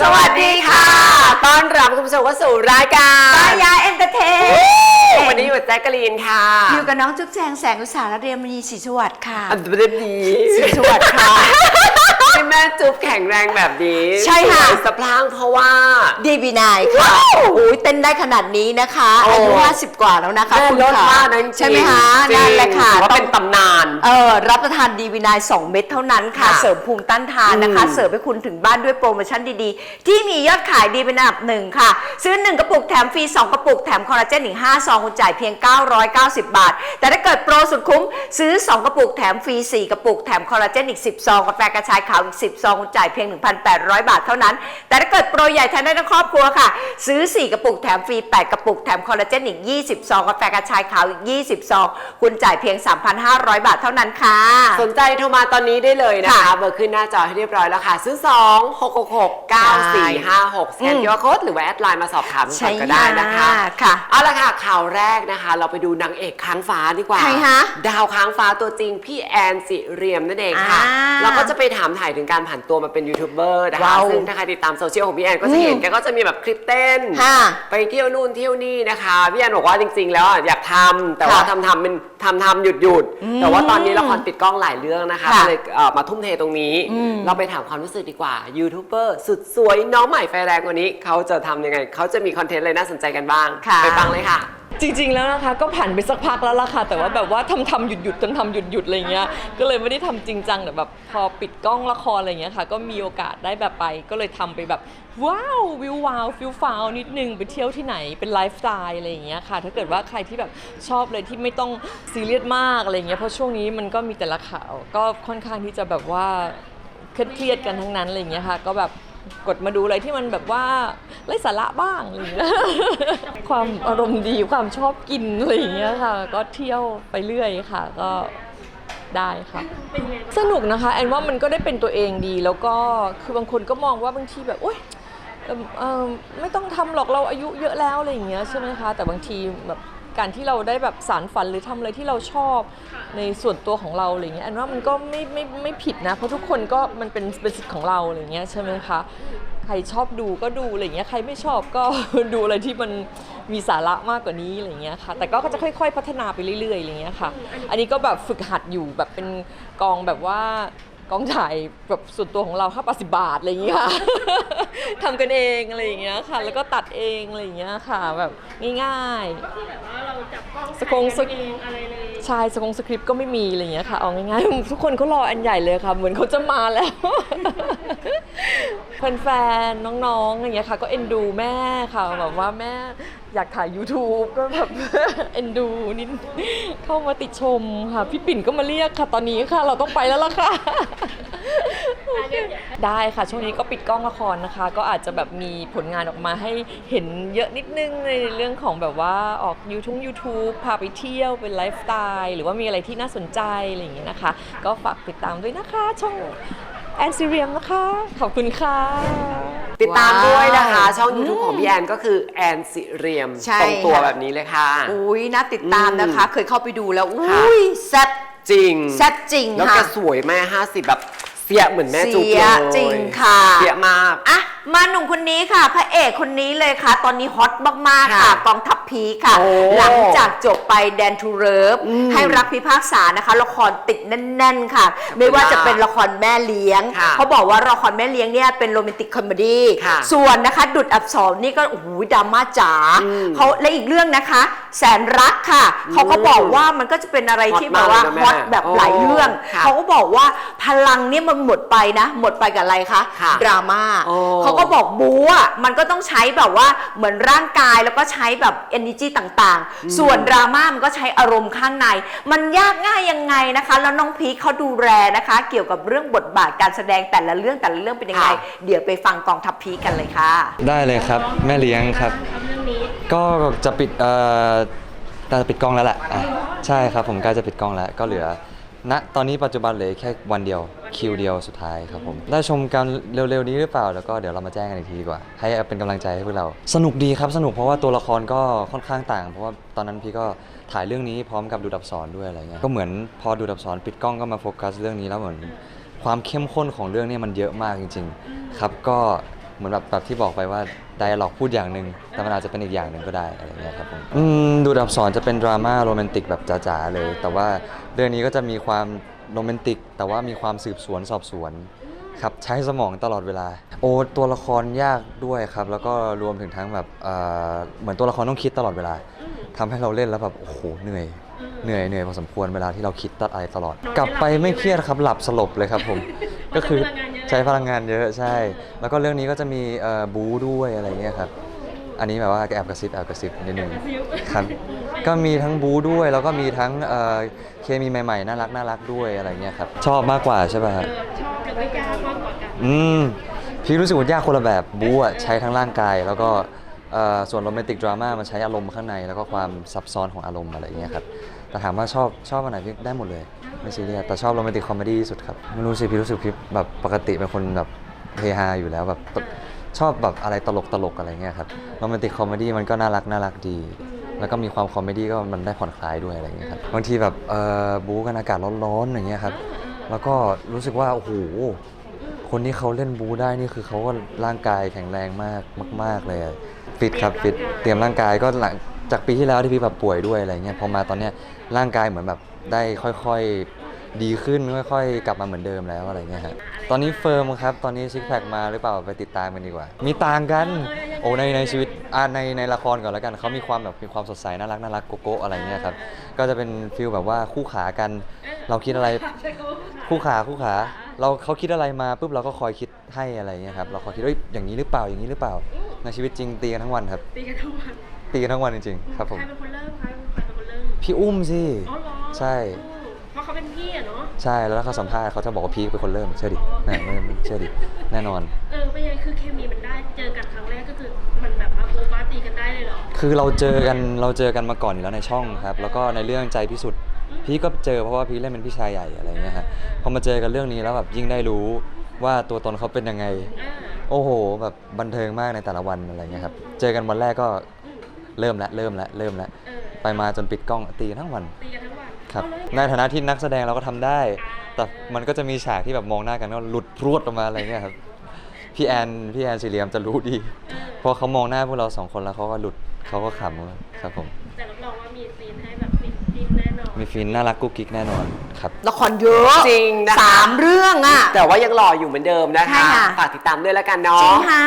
สวัสดีค่ะ ต้อนรับคุณผู้ชมเข้าสู่รายการป้ายาเอนเตอร์เทนวันนี้อยู่กับแจ๊กกะลีนค่ะอยู่กับน้องจุ๊บแจงแสงอุตสาหเรียนมณีศรีสวัสดิ์ค่ะอันเป็นดีศรีสวัสดิ์ค่ะให้แม่จุ๊บแข็งแรงแบบนี้ใช่ค่ะ สวยสะพรั่งเพราะว่า ดีบีนายค่ะว้าวอุ้ยเต้นได้ขนาดนี้นะคะโอ้ อายุ50 กว่าแล้วนะคะแม่คุณลดค่ะมากนะจริงๆใช่ไหมคะจริงนั่นแหละค่ะถือว่าต้เป็องนตำนาน เออรับประทานดีวีนาย 2 เม็ดเท่านั้นค่ะ ค่ะเสริมภูมิต้านทานนะคะ อืม เสิร์ฟให้คุณถึงบ้านด้วยโปรโมชั่นดีๆ ที่มียอดขายดีเป็นอันดับหนึ่งค่ะ ซื้อ 1 กระปุกแถมฟรี 2 กระปุกแถมคอลลาเจนอีก5ซองคุณจ่ายเพียง 990 บาท แต่ถ้าเกิดโปรสุดคุ้ม ซื้อ 2 กระปุกแถมฟรี 4 กระปุกแถมคอลลาเจนอีก 10 ซองกาแฟกระชายขาวอีก10 ซองคุณจ่ายเพียง 1,800 บาทเท่านั้น แต่ถ้าเกิดโปรใหญ่ทานได้ทั้งครอบครัวค่ะ ซื้อ 4 กระปุกแถมฟรี 8 กระปุกแถมคอลลาเจนอีก 20 ซองกาแฟกระชายขาวอีก 20 ซอง คุณจ่ายเพียง 3,500 บาทเท่านั้นค่ะ สนใจโทรมาตอนนี้ได้เลยนะคะค่ะเบอร์ขึ้นหน้าจอให้เรียบร้อยแล้วค่ะ ซื้อ 2 6 6 6 9 4 5 6สแกนอืมยูอาร์โค้ดหรือว่าแอดไลน์มาสอบถามกันก่อนก็ได้นะคะค่ะเอาละค่ะข่าวแรกนะคะ เราไปดูนางเอกค้างฟ้าดีกว่าใครคะดาวค้างฟ้าตัวจริงพี่แอนสิเรียมนั่นเองค่ะอ่าเราก็จะไปถามถ่ายถึงการผ่านตัวมาเป็นยูทูบเบอร์นะคะว้าวซึ่งถ้าใครติดตามโซเชียลของพี่แอนก็จะเห็นอืมแกก็จะมีแบบคลิปเต้น ค่ะไปเที่ยวนู่นเที่ยวนี่นะคะ พี่แอนบอกว่าจริง ๆ แล้วอะอยากทำแต่ว่าค่ะทำทำเป็นทำทำหยุดหยุดแต่ว่าตอนนี้ละครปิดกล้องหลายเรื่องนะคะค่ะก็เลยเอ่อมาทุ่มเทตรงนี้ อืม เราไปถามความรู้สึกดีกว่ายูทูบเบอร์สุดสวยน้องใหม่ไฟแรงกว่านี้ เขาจะทำยังไงเขาจะมีคอนเทนต์อะไรน่าสนใจกันบ้างค่ะ ไปฟังเลยค่ะ จริง ๆ แล้วนะคะก็ผ่านไปสักพักแล้วล่ะค่ะ แต่ว่าแบบว่าทำทำหยุดหยุดทำทำหยุดหยุดอะไรเงี้ยก็เลยไม่ได้ทำจริงจังแต่แบบพอปิดกล้องละครอะไรเงี้ยค่ะ ก็มีโอกาสได้แบบไป ก็เลยทำไปแบบว้าววิววาวฟิลฟาวนิดนึงไปเที่ยวที่ไหนเป็นไลฟ์สไตล์อะไรอย่างเงี้ยค่ะ ถ้าเกิดว่าใครที่แบบชอบเลยที่ไม่ต้องซีเรียสมากอะไรเงี้ยเพราะช่วงนี้มันก็มีแต่ละข่าว ก็ค่อนข้างที่จะแบบว่าเครียดๆกันทั้งนั้นอะไรเงี้ยค่ะ ก็แบบ กดมาดูอะไรที่มันแบบว่าไร้สาระบ้างอะไรอย่างเงี้ยความอารมณ์ดีความชอบกินอะไรอย่างเงี้ยค่ะ ก็เที่ยวไปเรื่อยค่ะ ก็ได้ค่ะ สนุกนะคะแอนว่ามันก็ได้เป็นตัวเองดี แล้วก็คือบางคนก็มองว่าบางทีแบบโอ๊ยไม่ต้องทำหรอกเราอายุเยอะแล้วอะไรอย่างเงี้ยใช่ไหมคะแต่บางทีแบบ การที่เราได้แบบสารฝันหรือทำอะไรที่เราชอบในส่วนตัวของเราอะไรเงี้ยแอนว่ามันก็ไม่ไม่ไม่ผิดนะ เพราะทุกคนก็มันเป็นเป็นสิทธิ์ของเราอะไรเงี้ยใช่ไหมคะใครชอบดูก็ดูอะไรเงี้ยใครไม่ชอบก็ดูอะไรที่มันมีสาระมากกว่านี้อะไรเงี้ยค่ะ แต่ก็จะค่อย ๆ พัฒนาไปเรื่อยๆอะไรเงี้ยค่ะ อันนี้ก็แบบฝึกหัดอยู่แบบเป็นกองแบบว่ากองถ่ายแบบส่วนตัวของเราค่าปาสิบาทอะไรอย่างเงี้ยค่ะทำกันเองอะไรอย่างเงี้ยค่ะ แล้วก็ตัดเองอะไรอย่างเงี้ยค่ะ แบบง่ายๆ สกงสกใช่สกงสคริปต์ก็ไม่มีอะไรอย่างเงี้ยค่ะเอาง่ายๆทุกคนเขารออันใหญ่เลยค่ะ เหมือนเขาจะมาแล้วแฟนๆน้องๆอย่างเงี้ยค่ะ ก็เอ็นดูแม่ค่ะแบบว่าแม่อยากถ่าย YouTube ก็แบบ เอ็นดูนิดเข้ามาติดชมค่ะ พี่ปิ่นก็มาเรียกค่ะตอนนี้ค่ะ เราต้องไปแล้วล่ะค่ะ ได้ค่ะ ช่วงนี้ก็ปิดกล้องละครนะคะ ก็อาจจะแบบมีผลงานออกมาให้เห็นเยอะนิดนึงในเรื่องของแบบว่าออก YouTube YouTube พาไปเที่ยวเป็นไลฟ์สไตล์หรือว่ามีอะไรที่น่าสนใจอะไรอย่างเงี้ยนะคะ ก็ฝากติดตามด้วยนะคะ ช่องแอนซิเรียมนะคะ ขอบคุณค่ะ ติดตามด้วยนะคะว้าวช่อง YouTube ของพี่แอนก็คือแอนสิเรียมใช่ตรงตัวค่ะ แบบนี้เลยค่ะ อุ้ยน่าติดตามนะคะอืมเคยเข้าไปดูแล้วค่ะอุ้ยแซ่บจริง แซ่บจริงแล้วค่ะแกสวยแม่ห้าสิบแบบเสียเหมือนแม่จุ๊บเสีเลยยจริงค่ะ เสียมาก อะ มาหนุ่มคนนี้ค่ะ พระเอกคนนี้เลยค่ะ ตอนนี้ฮอตมากๆค่ะค่ะกองทัพพีคค่ะ โอ้หลังจากจบไปแดนทูเริฟอืมให้รักพิพากษานะคะ ละครติดแน่น ๆ ค่ะ ไม่ว่าจะเป็นละครแม่เลี้ยงค่ะเขาบอกว่าละครแม่เลี้ยงเนี่ยเป็นโรแมนติกคอมเมดี้ค่ะส่วนนะคะ ดุดอับสรนี่ก็โอ้โหดราม่าจ๋าอืมเขาและอีกเรื่องนะคะ แสนรักค่ะ เขาก็บอกว่ามันก็จะเป็นอะไรที่แบบว่าฮอตมากเลยนะแม่ฮอตแบบหลายเรื่องค่ะเขาก็บอกว่าพลังเนี่ยมันหมดไปนะ หมดไปกับอะไรคะค่ะดราม่าโอ้ เขาก็บอกบู๊อะมันก็ต้องใช้แบบว่าเหมือนร่างกายแล้วก็ใช้แบบ energy ต่างๆ ส่วนดราม่ามันก็ใช้อารมณ์ข้างใน มันยากง่ายยังไงนะคะ แล้วน้องพีคเขาดูแลนะคะ เกี่ยวกับเรื่องบทบาทการแสดงแต่ละเรื่องแต่ละเรื่องเป็นยังไงค่ะเดี๋ยวไปฟังกองทัพพีคกันเลยค่ะ ได้เลยครับ แม่เลี้ยงครับ ก็จะปิดเอ่อน่าจะปิดกล้องแล้วแหละอะใช่ครับผมใกล้จะปิดกล้องแล้วก็เหลือ ณตอนนี้ปัจจุบันเหลือแค่วันเดียวคิวเดียวสุดท้ายครับผมได้ชมกันเร็วๆนี้หรือเปล่า แล้วก็เดี๋ยวเรามาแจ้งกันอีกทีดีกว่า ให้เป็นกำลังใจให้พวกเรา สนุกดีครับสนุกเพราะว่าตัวละครก็ค่อนข้างต่าง เพราะว่าตอนนั้นพี่ก็ถ่ายเรื่องนี้พร้อมกับดูดับสอนด้วยอะไรเงี้ยก็เหมือนพอดูดับสอนปิดกล้องก็มาโฟกัสเรื่องนี้แล้วเหมือนความเข้มข้นของเรื่องนี้มันเยอะมากจริง ๆ ครับก็ เหมือนแบบแบบที่บอกไปว่าไดอะล็อกพูดอย่างหนึ่งแต่มันอาจจะเป็นอีกอย่างหนึ่งก็ได้อะไรเงี้ยครับผมอืมดูดับสอนจะเป็นดราม่าโรแมนติกแบบจ๋าๆเลย แต่ว่าเรื่องนี้ก็จะมีความโรแมนติก แต่ว่ามีความสืบสวนสอบสวนครับใช้สมองตลอดเวลา โอ้ตัวละครยากด้วยครับ แล้วก็รวมถึงทั้งแบบเอ่อเหมือนตัวละครต้องคิดตลอดเวลาทำให้เราเล่นแล้วแบบโอ้โหเหนื่อยเหนื่อยเหนื่อยพอสมควรเวลาที่เราคิดตัดอะไรตลอด กลับไปไม่เครียดครับหลับสลบเลยครับผม ก็คือ ใช้พลังงานเยอะใช่ แล้วก็เรื่องนี้ก็จะมีเอ่อบู๊ด้วยอะไรเงี้ยครับ อันนี้แบบว่าแอบกระซิบแอบกระซิบนิดนึงครับ ก็มีทั้งบู๊ด้วยแล้วก็มีทั้งเอ่อเคมีใหม่ๆน่ารักน่ารักด้วยอะไรเงี้ยครับ ชอบมากกว่าใช่ป่ะฮะชอบหรือว่ายากมากกว่ากันอืม พี่รู้สึกว่ายากคนละแบบบู๊อะใช้ทั้งร่างกายแล้วก็เอ่อ ส่วนโรแมนติกดราม่ามันใช้อารมณ์ข้างใน แล้วก็ความซับซ้อนของอารมณ์อะไรอย่างเงี้ยครับ แต่ถามว่าชอบชอบอันไหนพี่ได้หมดเลย ไม่ซีเรียสแต่ชอบโรแมนติกคอมเมดี้สุดครับไม่รู้สิพี่รู้สึกพี่แบบปกติเป็นคนแบบเฮฮาอยู่แล้วแบบชอบแบบอะไรตลกตลกอะไรเงี้ยครับโรแมนติกคอมเมดี้มันก็น่ารักน่ารักดี แล้วก็มีความคอมเมดี้ก็มันได้ผ่อนคลายด้วยอะไรเงี้ยครับบางทีแบบเออบู๊กันอากาศร้อนๆอย่างเงี้ยครับแล้วก็รู้สึกว่าโอ้โหคนที่เขาเล่นบู๊ได้นี่คือเขาก็ร่างกายแข็งแรงมากมาก ๆเลย ฟิตครับฟิตเตรียมร่างกายก็หลังจากปีที่แล้วที่พี่แบบป่วยด้วยอะไรเงี้ยพอมาตอนเนี้ยร่างกายเหมือนแบบได้ค่อยๆดีขึ้นค่อย ๆ กลับมาเหมือนเดิมแล้วอะไรเงี้ยฮะตอนนี้เฟิร์มครับตอนนี้ซิกแพคมาหรือเปล่าไปติดตามกันดีกว่า มีต่างกันโอ้ในในชีวิตอ่าในในละครก่อนแล้วกันเขามีความแบบมีความสดใสน่ารักน่ารักโกโก้อะไรเงี้ยครับก็จะเป็นฟิลแบบว่าคู่ขากัน เราคิดอะไรคู่ขาคู่ขาเราเขาคิดอะไรมาปุ๊บเราก็คอยคิดให้อะไรเงี้ยครับเราคอยคิดว่าอย่างนี้หรือเปล่าอย่างนี้หรือเปล่า ในชีวิตจริงตีกันทั้งวันครับ ตีกันทุกวันตีกันทั้งวันจริงๆครับผม ใครเป็นคนเริ่มใครเป็นคนเริ่มพี่อุ้มสิ อ๋อเหรอใช่เพราะเขาเป็นพี่อะเนาะ ใช่แล้วเขาสัมภาษณ์เขาจะบอกว่าพีคเป็นคนเริ่มเชื่อดิแน่ไม่ไม่เชื่อดิแน่นอน เออเป็นยังไงคือเคมีมันได้เจอกันครั้งแรกก็คือมันแบบว่าโบบาตีกันได้เลยเหรอ คือเราเจอกันเราเจอกันมาก่อนอยู่แล้วในช่องครับ แล้วก็ในเรื่องใจพิสุทธิ์พี่ก็เจอเพราะว่าพี่เล่นเป็นพี่ชายใหญ่อะไรเงี้ยฮะพอมาเจอกันเรื่องนี้แล้วแบบยิ่งได้รู้ว่าตัวตนเขาเป็นยังไง อ่า โอ้โหแบบบันเทิงมากในแต่ละวันอะไรเงี้ยครับ เจอกันวันแรกก็เริ่มแล้วเริ่มแล้วเริ่มแล้วเออไปมาจนปิดกล้องตีกันทั้งวันตีกันทั้งวันครับ เอาเลยในฐานะที่นักแสดงเราก็ทำได้ แต่มันก็จะมีฉากที่แบบมองหน้ากันก็หลุดพรวดออกมาอะไรเงี้ยครับ พี่แอนพี่แอนซีเรียมจะรู้ดีเพราะเขามองหน้าพวกเราสองคนแล้วเขาก็หลุดเขาก็ขำครับผม แต่รับรองว่ามีซีนให้แบบฟินฟินแน่นอน มีฟินน่ารักกุ๊กกิ๊กแน่นอนครับ ละครเยอะจริงนะคะ สามเรื่องอะ แต่ว่ายังหล่ออยู่เหมือนเดิมนะใช่คะค่ะ ฝากติดตามด้วยแล้วกันจริเนาะ งค่ะ